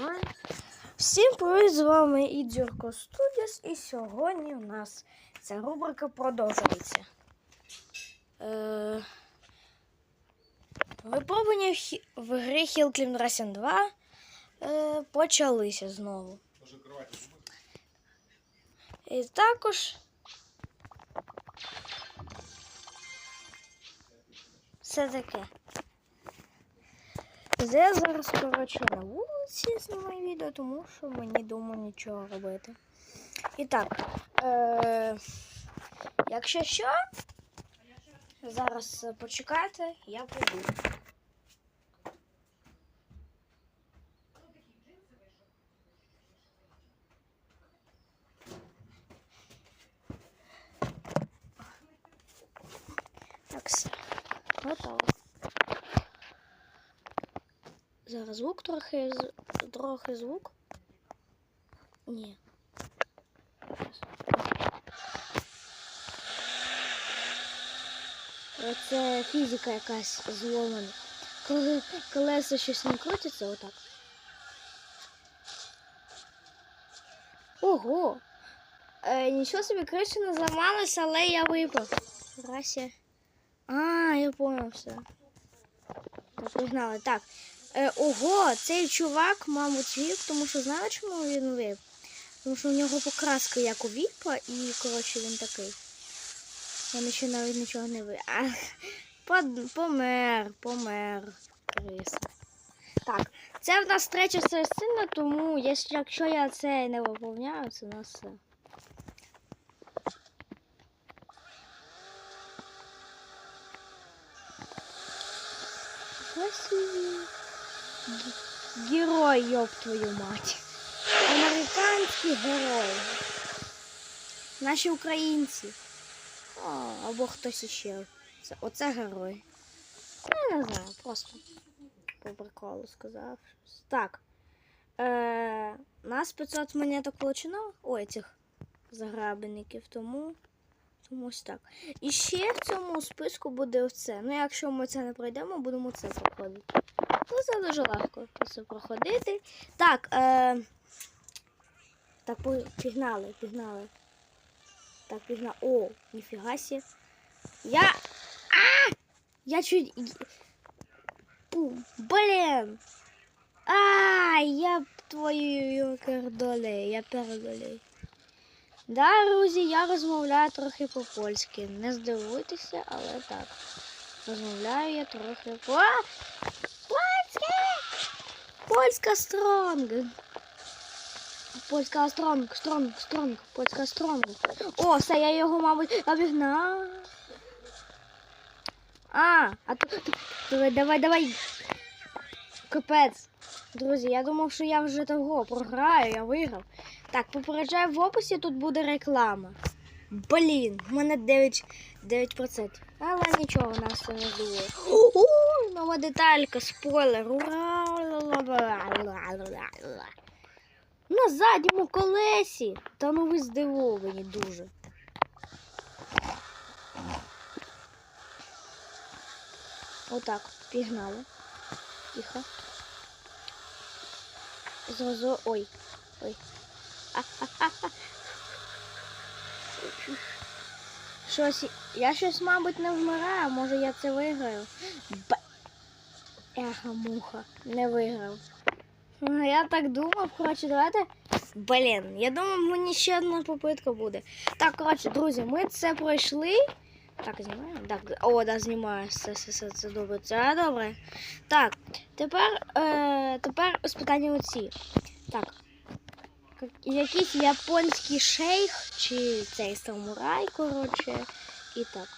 Давай. Всім привіт, з вами Ідзюрко Студіс, і сьогодні у нас ця рубрика продовжується. Е... Випробування в, в грі Hill Climb Racing 2 е... почалися знову. І також все таке. Я зараз, коротше, на вулиці знімаю відео, тому що мені дома нічого робити. І так, е- якщо що, зараз почекайте, я прийду. Так, все. Готово. Зараз звук трохи трохи звук. Ні. Це фізика якась зломана. Коли колеса щось не крутиться, отак. Ого! Е, нічого собі криша не зламалася, але я випав. Рася. А, я понял все. Так, погнали. Так. Е, ого, цей чувак, мабуть, віп, тому що знаю, чому він віп? Тому що у нього покраска як у віпа, і, коротше, він такий. Я ще навіть нічого не ви. А, под- помер, помер. Крис. Так, це в нас третя частина, тому якщо, я це не виповняю, це у нас все. Красивый. Герой, ёб твою мать. Американський герой. Наші українці. О, або хтось іще. Це, оце герой. Я не знаю, просто по приколу сказав. Так. Е, нас 500 монеток получено. Ой, цих заграбеників, тому. Тому ось так. І ще в цьому списку буде оце. Ну, якщо ми це не пройдемо, будемо це проходити. Це дуже легко це проходити. Так, е... так, пігнали, пігнали. Так, пігнали. О, ніфіга сі. Я. А! Я чуть. Пу, блін! А, я твою пердолей, я пердолей. Да, друзі, я розмовляю трохи по-польськи. Не здивуйтеся, але так. Розмовляю я трохи по. Польська стронг. Польська стронг, стронг, стронг, польська стронг. О, все, я його, мабуть, обігнав. А, а то. Давай, давай, давай. Капець. Друзі, я думав, що я вже того програю, я виграв. Так, попереджаю в описі тут буде реклама. Блін, в мене 9%. 9%. Але нічого, нас це не здивує. Нова деталька, спойлер. Ура! На задньому колесі. Та ну ви здивовані дуже. Отак, пігнали. Тихо. Зразу. Ой. Ой. Щось. Я щось, мабуть, не вмираю, може я це виграю. Б... Еха, муха, не виграв. Ну, Я так думав, коротше, давайте. Блін, я думав, мені ще одна попитка буде. Так, коротше, друзі, ми це пройшли. Так, знімаємо? Так, о, да, знімаю. Все, все, все, це добре. Це добре. Так, тепер, е, тепер питання оці. Так. Як- Якийсь японський шейх чи цей самурай, коротше. І так.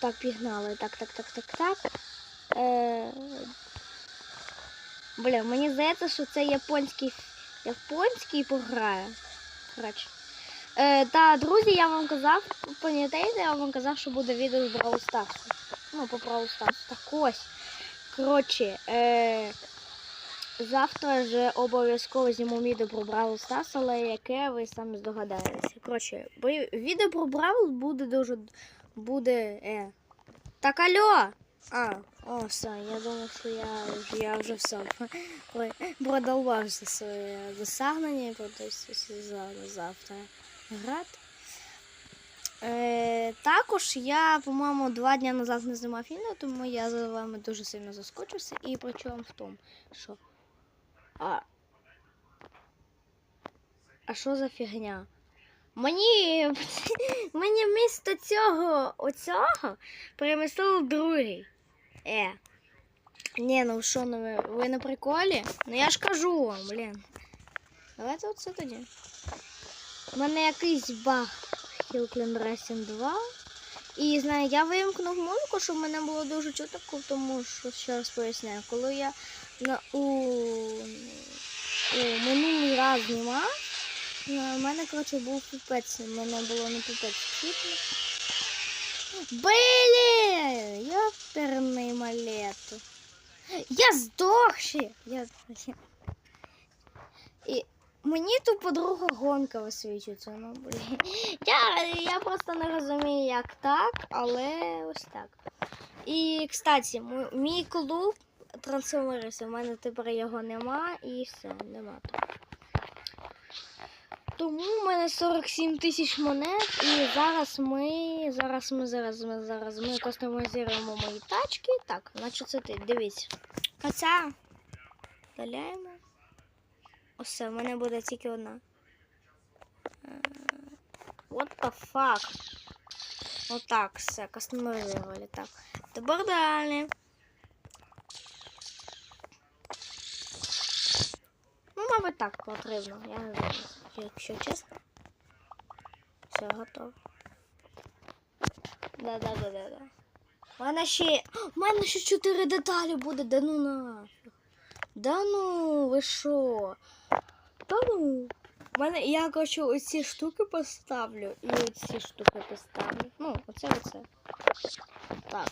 Так, пігнали. Так, так, так, так, так. Е... Бля, мені здається, що це японський японський пограє. Е, та, друзі, я вам казав, пам'ятаєте, я вам казав, що буде відео з Brawl Stars. Ну, по Brawl Stars. Так ось. Коротше, е, завтра ж обов'язково зніму відео про Brawl Stars, але яке ви самі здогадаєтеся. Коротше, відео про Brawl буде дуже. Буде. Е. Так алло! А, о, все, я думав, що я, я вже все про- продовбався своє досягнення за завтра грати. Е, також я, по-моєму, два дні назад не знімав відео, тому я за вами дуже сильно заскочився. І причому в тому, що. А, а що за фігня? Мені, мені вмісто цього оцього перемістили другий. Е. Ні, ну що, ну ви, ви на приколі? Ну я ж кажу вам, блін. Давайте оце тоді. У мене якийсь баг Hillclimb Racing 2. І знаю, я вимкнув музику, щоб мене було дуже чутно, тому що ще раз поясняю, коли я на, у, у минулий раз знімав, у мене, коротше, був піпець, у мене було не чутно. Блін! Ёперний малету. Я здох ще. Я... І мені тут подруга гонка висвічується. Ну. Я, я просто не розумію, як так, але ось так. І, кстати, мій клуб трансформерився. У мене тепер його нема і все, нема тут. Тому в мене 47 тисяч монет, і зараз ми. Зараз ми зараз ми зараз ми кастомізуємо мої тачки. Так, значить це ти. Дивіться. Оця. Вдаляємо. Оце, в мене буде тільки одна. Е, What the fuck? Отак, все, кастомізували. Так. Тепер далі. Ну, мабуть, так потрібно. Я не знаю, якщо чесно. Все, готово. Да-да-да-да-да. У мене ще. У мене ще чотири деталі буде, да ну нафіг. Да ну, ви що? Та ну. У мене я коротше оці штуки поставлю і оці штуки поставлю. Ну, оце оце. Так.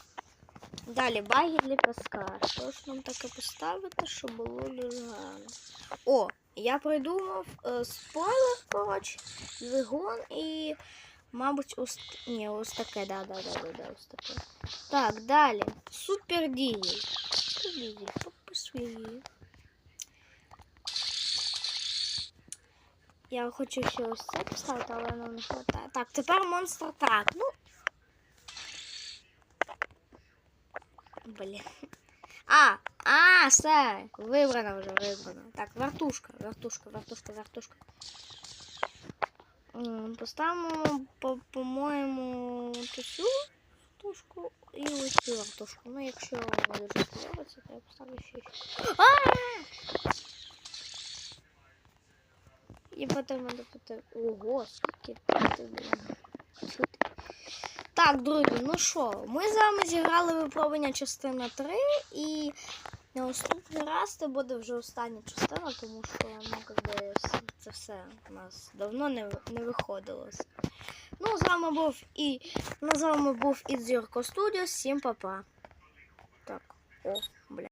Далі баги для піска. Що ж нам таке поставити, щоб було дуже гарно. О, я придумав е, спойлер, коротше, двигун і, мабуть, ось, ні, ось таке, да, да, да, да, да, ось таке. Так, далі. Супер дізель. Супер дізель, пописує. Я хочу ще ось це поставити, але нам не хватає. Так, тепер монстр трак. Ну. Блін. А, а, все, вибрано вже, вибрано. Так, вертушка, вертушка, вертушка. М, Поставимо, по- по-моєму, ту цю вертушку і ось цю вертушку. Ну, якщо вам дуже сподобається, то я поставлю ще. А! І потім надо потім. Ого, скільки блін. Так, друзі, ну що, ми з вами зіграли випробування частина 3 і на наступний раз це буде вже остання частина, тому що ну, якби, це все у нас давно не, не виходило. Ну, з вами був і ну, з вами був і Зірко Студіо. Всім па-па. Так, о.